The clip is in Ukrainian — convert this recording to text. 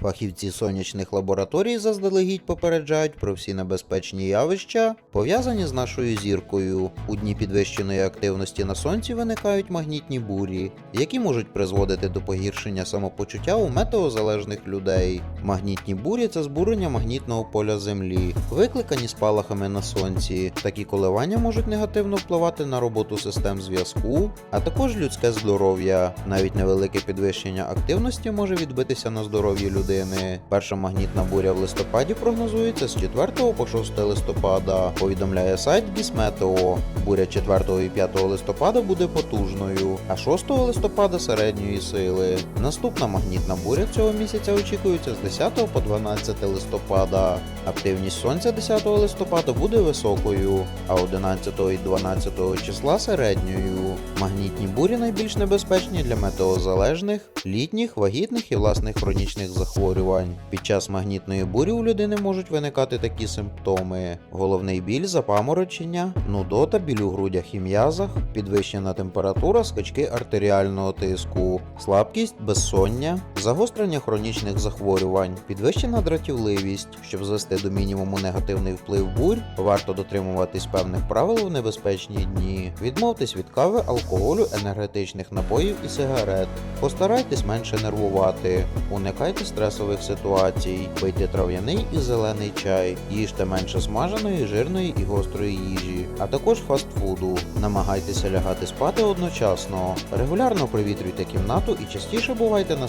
Фахівці сонячних лабораторій заздалегідь попереджають про всі небезпечні явища, пов'язані з нашою зіркою. У дні підвищеної активності на сонці виникають магнітні бурі, які можуть призводити до погіршення самопочуття у метеозалежних людей. Магнітні бурі це збурення магнітного поля Землі, викликані спалахами на сонці. Такі коливання можуть негативно впливати на роботу систем зв'язку, а також людське здоров'я. Навіть невелике підвищення активності може відбитися на здоров'ї людини. Перша магнітна буря в листопаді прогнозується з 4 по 6 листопада. Повідомляє сайт Гісметео. Буря 4 і 5 листопада буде потужною, а 6 листопада середньої сили. Наступна магнітна буря цього місяця очікується з 10 по 12 листопада. Активність сонця 10 листопада буде високою, а 11 і 12 числа середньою. Магнітні бурі найбільш небезпечні для метеозалежних, літніх, вагітних і власних хронічних захворювань. Під час магнітної бурі у людини можуть виникати такі симптоми: головний біль, запаморочення, нудота, біль у грудях і м'язах, підвищена температура, скачки артеріального тиску, слабкість, безсоння, загострення хронічних захворювань, підвищена дратівливість. Щоб звести до мінімуму негативний вплив бурь, варто дотримуватись певних правил у небезпечні дні. Відмовтесь від кави, алкоголю, енергетичних напоїв і сигарет. Постарайтесь менше нервувати, уникайте стресових ситуацій, пийте трав'яний і зелений чай, їжте менше смаженої, жирної і гострої їжі, а також фастфуду. Намагайтеся лягати спати одночасно. Регулярно провітрюйте кімнату і частіше бувайте на